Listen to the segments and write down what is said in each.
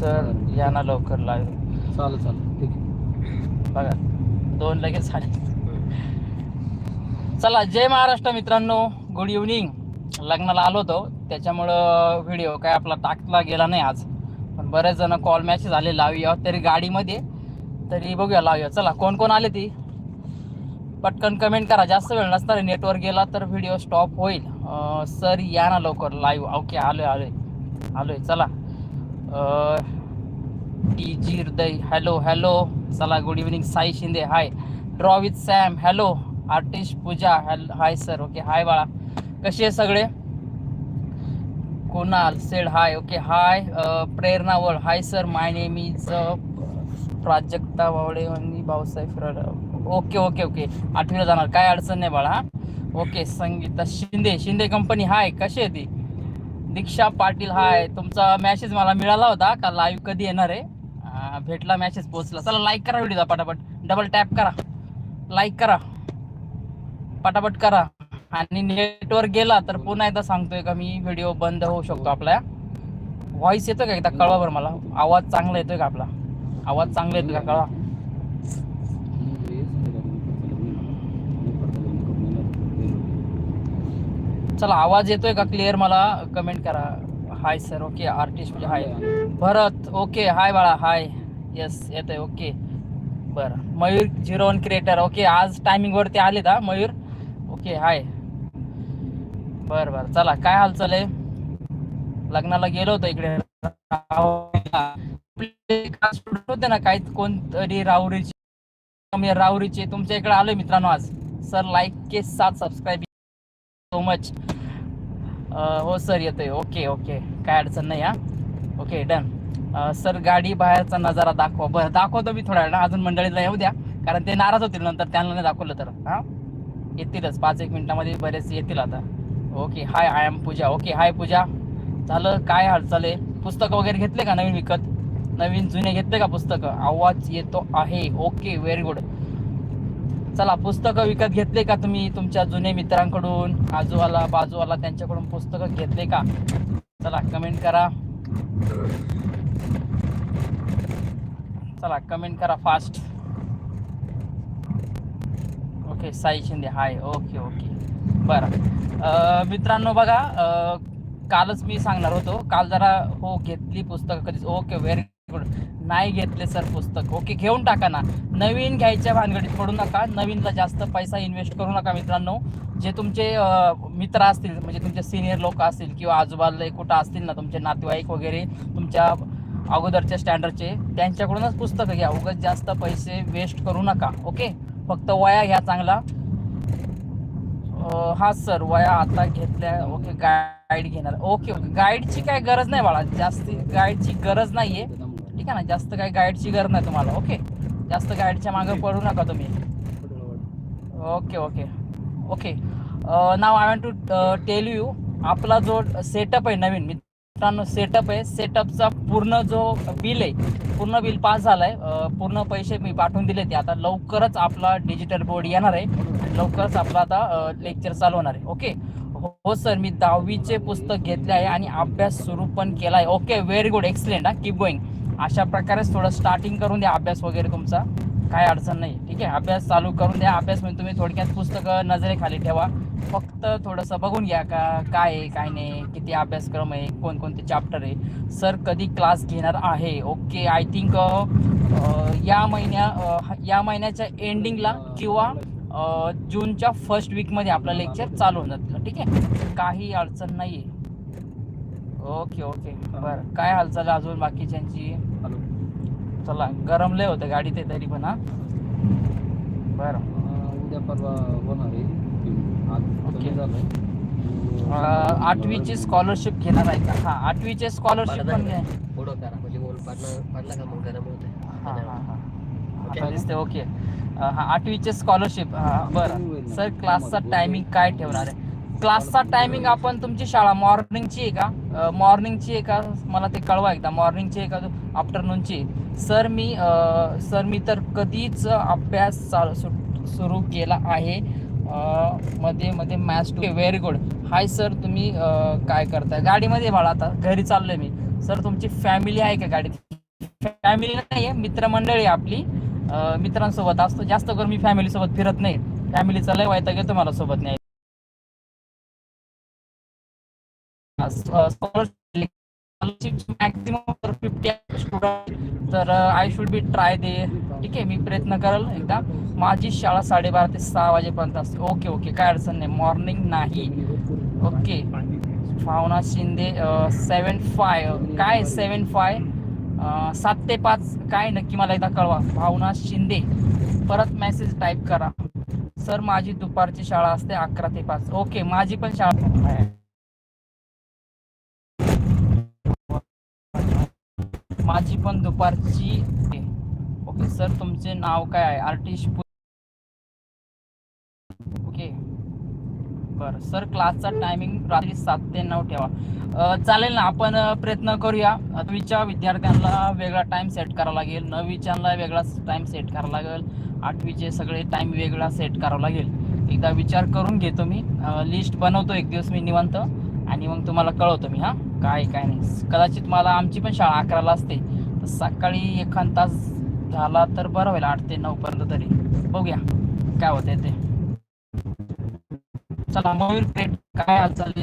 Sir या ना लवकर लाईव्ह चालेल चालेल. ठीक आहे. बघा दोन लगेच झाले. चला जय महाराष्ट्र मित्रांनो. गुड इव्हनिंग लग्नाला आलो होतो. त्याच्यामुळं व्हिडिओ काय आपला टाकला गेला नाही आज. पण बरेच जण कॉल मॅसेज आले लावूया. तरी गाडीमध्ये तरी बघूया लावूया. चला कोण कोण आले ती? पटकन कमेंट करा. जास्त वेळ नसणार नेटवर्क गेला तर व्हिडिओ स्टॉप होईल. सर या ना लवकर लाईव्ह ओके आलोय आलोय. आलोय. चला. टी जी हृदय. हॅलो हॅलो चला good evening Sai Shinde hi draw with Sam hello artist Pooja. Hello hi sir okay hi बाळा. कसे आहे सगळे? Kunal said hi okay hi प्रेरणावळ hi sir my name is Prajakta Wavale आणि Bhausaheb Firad okay okay okay आठवीला जाणार. काय अडचण नाही बाळा okay Sangeeta Shinde. Shinde company hi कशी आहे ती? दीक्षा पाटील हाय. तुमचा मॅसेज मला मिळाला होता का लाईव्ह कधी येणार आहे? भेटला मॅसेज पोहोचला. चला लाईक करा व्हिडिओ पटापट. डबल टॅप करा. लाईक करा. पटापट करा. आणि नेटवर गेला तर पुन्हा एकदा सांगतोय का मी व्हिडिओ बंद होऊ शकतो आपला व्हॉइस येतो का एकदा? कळवा बरं मला. आवाज चांगला येतोय का आपला? आवाज चांगला येतोय का? कळवा. चला आवाज येतोय का क्लिअर मला? कमेंट करा. हाय सर ओके आर्टिस्ट म्हणजे हाय भरत ओके हाय बाळा हाय येस येतोय ओके बरं. Mayur zero one creator okay आज टायमिंग वरती आले का मयूर. ओके हाय बरं बरं. चला काय हालचाल आहे? लग्नाला गेलो होतो इकडे. होते ना काही कोणतरी राहुरीचे राहुरीचे तुमच्या इकडे आलोय मित्रांनो आज. सर लाईक के साथ सबस्क्राईब सो मच uh, हो सर येतोय. ओके ओके काय अडचण नाही हा. ओके डन सर गाडी बाहेरचा नजारा दाखवा. बरं दाखवतो मी थोड्या वेळा अजून मंडळीला येऊ द्या. कारण ते नाराज होतील नंतर. त्यांना नाही दाखवलं तर. हां? येतीलच. पाच एक मिनिटामध्ये बरेच येतील आता. Okay hi I am Pooja. Okay hi Pooja. झालं? काय हालचाल आहे? पुस्तकं वगैरे घेतले का नवीन विकत? नवीन जुने घेतले का पुस्तकं? आवाज येतो आहे. ओके व्हेरी गुड चला पुस्तकं विकत घेतले का तुम्ही तुमच्या जुने मित्रांकडून? आजूवाला बाजूवाला त्यांच्याकडून पुस्तकं घेतले का? चला कमेंट करा. चला कमेंट करा fast okay Sai Shinde hi okay okay बरं. मित्रांनो बघा कालच मी सांगणार होतो. काल जरा हो घेतली पुस्तकं कधीच. ओके व्हेरी गुड नाही घेतले सर पुस्तक. ओके घेऊन टाका ना. नवीन घ्यायच्या भानगडीत पडू नका. नवीनला जास्त पैसा इन्व्हेस्ट करू नका मित्रांनो. जे तुमचे मित्र असतील म्हणजे तुमचे सिनियर लोक असतील किंवा आजूबाजूला कुठं असतील ना तुमचे नातेवाईक वगैरे तुमच्या अगोदरच्या स्टँडर्डचे त्यांच्याकडूनच पुस्तकं घ्या. उगाच जास्त पैसे वेस्ट करू नका. ओके? फक्त वया घ्या चांगला. हा सर वया आता घेतल्या. ओके गाईड घेणार. Okay okay. गाईडची काय गरज नाही बाळा. जास्त गाईडची गरज नाहीये. ठीक आहे ना? जास्त काही गाईडची गरज नाही तुम्हाला ओके जास्त गाईडच्या मागे पडू नका तुम्ही. Okay okay okay now I want to tell you आपला जो सेटअप आहे नवीन मित्रांनो सेटअप आहे. सेटअपचा पूर्ण जो बिल आहे पूर्ण बिल पास झालाय. अं, पूर्ण पैसे मी पाठवून दिले ते आता लवकरच आपला डिजिटल बोर्ड येणार आहे. लवकरच आपला आता लेक्चर चालू होणार आहे. ओके हो सर मी दहावीचे पुस्तक घेतले आहे आणि अभ्यास सुरू पण केला आहे ओके व्हेरी गुड एक्सलेंट हा कीप गोईंग अशा प्रकारेच थोडं स्टार्टिंग करून द्या अभ्यास वगैरे तुमचा. काय अडचण नाही. ठीक आहे? अभ्यास चालू करून द्या. अभ्यास म्हणजे तुम्ही थोडक्यात पुस्तकं नजरेखाली ठेवा. फक्त थोडंसं बघून घ्या का काय आहे काय नाही किती अभ्यासक्रम आहे कोणकोणते चॅप्टर आहे. सर कधी क्लास घेणार आहे? ओके आय थिंक या महिन्या या महिन्याच्या एंडिंगला किंवा जूनच्या फर्स्ट वीकमध्ये आपलं लेक्चर चालू होऊन जातील. ठीक आहे? काही अडचण नाही आहे ओके ओके. बरं. काय हालचाल आहे अजून बाकीच्यांची? चला गरम लय होतं गाडी ते तरी पण हा. बरं. उद्या परवा होणार आहे. आज ओके. कमी झालंय. अं, आठवीची स्कॉलरशिप घेणार आहे का? हा आठवीचे स्कॉलरशिप पण घे पुढं करा म्हणजे गोल पाडला पाडला का मग गरम होत हा हा हा. आता दिसते ओके. अं, हा आठवीचे स्कॉलरशिप हा बरं. सर क्लासचा टायमिंग काय ठेवणार आहे? क्लासचा टायमिंग आपण तुमची शाळा मॉर्निंगची आहे का? मॉर्निंगची आहे का? मला ते कळवा एकदा. मॉर्निंगची आहे का? आफ्टरनूनची सर मी सर मी तर कधीच अभ्यास चालू सु- सुरू केला आहे. मध्ये मध्ये maths too very good hi sir तुम्ही काय करताय? गाडीमध्ये भाडा आता. घरी चाललोय मी. सर तुमची फॅमिली आहे का गाडीत? फॅमिली नाही आहे मित्रमंडळी आपली मित्रांसोबत असतो. जास्त करून मी फॅमिलीसोबत फिरत नाही. फॅमिलीचा लय वायता घेतो मला सोबत नाही मॅक्झिमम फिफ्टी स्टुडंट तर I should be try the ठीक आहे मी प्रयत्न करेल एकदा. माझी शाळा साडेबारा ते सहा वाजेपर्यंत असते. ओके ओके काय अडचण नाही. मॉर्निंग नाही. Okay Bhavana Shinde uh, seven five काय सेवन फाय uh, सात ते पाच. काय नक्की मला एकदा कळवा. भावना शिंदे. परत मेसेज टाईप करा. सर माझी दुपारची शाळा असते अकरा ते पाच. ओके माझी पण शाळा आहे माझी पण दुपारची ओके सर तुमचे नाव काय आहे? आर्टिस्ट ओके बरं सर क्लासचा टायमिंग रात्री सात ते नऊ ठेवा. चालेल ना आपण प्रयत्न करूया. नववीच्या विद्यार्थ्यांना वेगळा टाइम सेट करावा लागेल. नववीच्यांना वेगळा टाइम सेट करावा लागेल. आठवीचे सगळे टाइम वेगळा सेट करावा लागेल. एकदा विचार करून घेतो मी. लिस्ट बनवतो एक दिवस मी निवांत. आणि मग तुम्हाला कळवतो मी हां? काय काय नाही. कदाचित मला आमची पण शाळा अकराला असते. तर सकाळी एखाद तास झाला तर बरं होईल आठ ते नऊ पर्यंत तरी. बघूया काय होतंय ते. चला मयूर पेट काय हाल चालली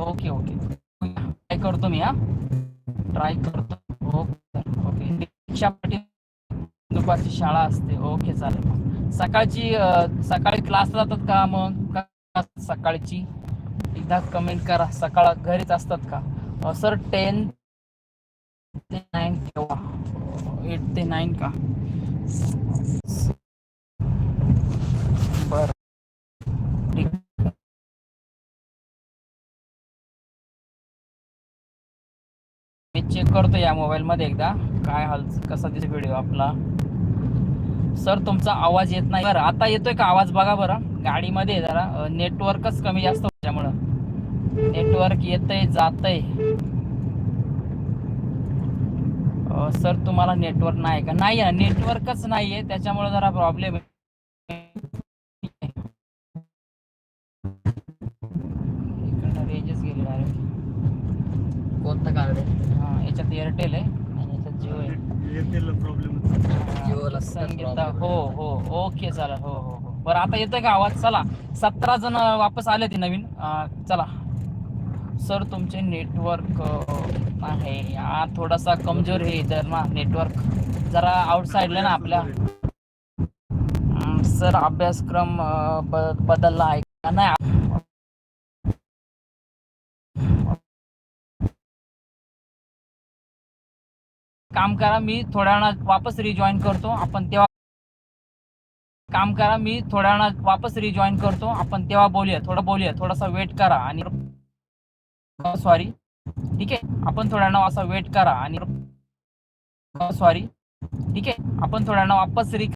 ओके ओके. ट्राय करतो मी हा? ट्राय करतो. Okay okay. रिक्षा पाटील दुपारची शाळा असते. ओके चालेल. सकाळची सकाळी क्लास जातात का मग? का सकाळची. एकदा कमेंट करा सकाळ घरीच असतात का? सर टेन ते नाईन ठेवा एट ते नाईन का? बर. मी चेक करतो या मोबाईल मध्ये एकदा. काय हाल कसा दिसतो व्हिडिओ आपला? सर तुमचा आवाज येत नाही. बरं आता येतोय का? आवाज बघा बरं. गाडीमध्ये जरा. नेटवर्कच कमी जास्त त्यामुळं. नेटवर्क येतंय जातंय. अं, सर तुम्हाला नेटवर्क नाही का? नाही नेटवर्कच नाही आहे. त्याच्यामुळे जरा प्रॉब्लेम आहे. रेंजच गेली डायरेक्ट कोणतं कार्ड आहे? हा याच्यात एअरटेल आहे आणि याच्यात जिओ आहे. जिओला हा, खूपच संगीता हो हो. ओके चला हो हो हो. बरं आता येतोय का आवाज? चला. सतरा जण वापस आले ते नवीन. चला. सर तुमचे नेटवर्क आहे. हा थोडासा कमजोर आहे इधर ना नेटवर्क जरा आउटसाईडला ना आपल्या. सर अभ्यासक्रम बदलला आहे का? नाही. काम करा. मी थोड्या वेळा वापस रिजॉईन करतो. आपण तेव्हा काम करा मी थोड्या वेळा वापस रिजॉईन करतो. आपण तेव्हा बोलूया थोडं बोलूया थोडासा वेट करा आणि सॉरी ठीक आहे? आपण थोड्या वेळा असा वेट करा आणि सॉरी ठीक आहे? आपण थोड्या वेळा वापस रि